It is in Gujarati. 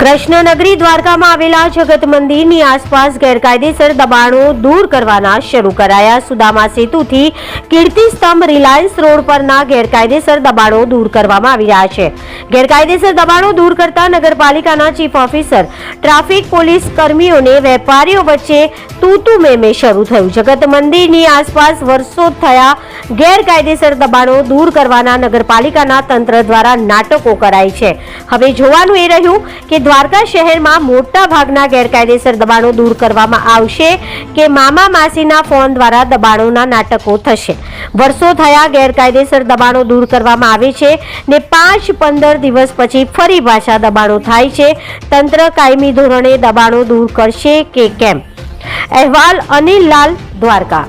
કૃષ્ણનગરી દ્વારકામાં આવેલા જગત મંદિરની આસપાસ ગેરકાયદેસર દબાણો દૂર કરવાના શરૂ કરાયા. સુદામા સેતુથી કીર્તિ સ્તંભ રિલાયન્સ રોડ પરના ગેરકાયદેસર દબાણો દૂર કરવામાં આવી રહ્યા છે. ગેરકાયદેસર દબાણો દૂર કરતા નગરપાલિકાના ચીફ ઓફિસર, ટ્રાફિક પોલીસ કર્મીઓને વેપારીઓ વચ્ચે તૂતુ મેમે શરૂ થયું. જગત મંદિરની આસપાસ વર્ષો થયા ગેરકાયદેસર દબાણો દૂર કરવાના નગરપાલિકાના તંત્ર દ્વારા નાટકો કરાય છે. હવે જોવાનું એ રહ્યું કે દ્વારકા શહેરમાં મોટા ભાગના ગેરકાયદેસર દબાણો દૂર કરવામાં આવશે કે મામા માસીના ફોન દ્વારા દબાણોના નાટકો થશે. વર્ષો થયા ગેરકાયદેસર દબાણો દૂર કરવામાં આવે છે ને પાંચ પંદર દિવસ પછી ફરી પાછા દબાણો થાય છે. તંત્ર કાયમી ધોરણે દબાણો દૂર કરશે કે કેમ? અહેવાલ અનિલ લાલ, દ્વારકા.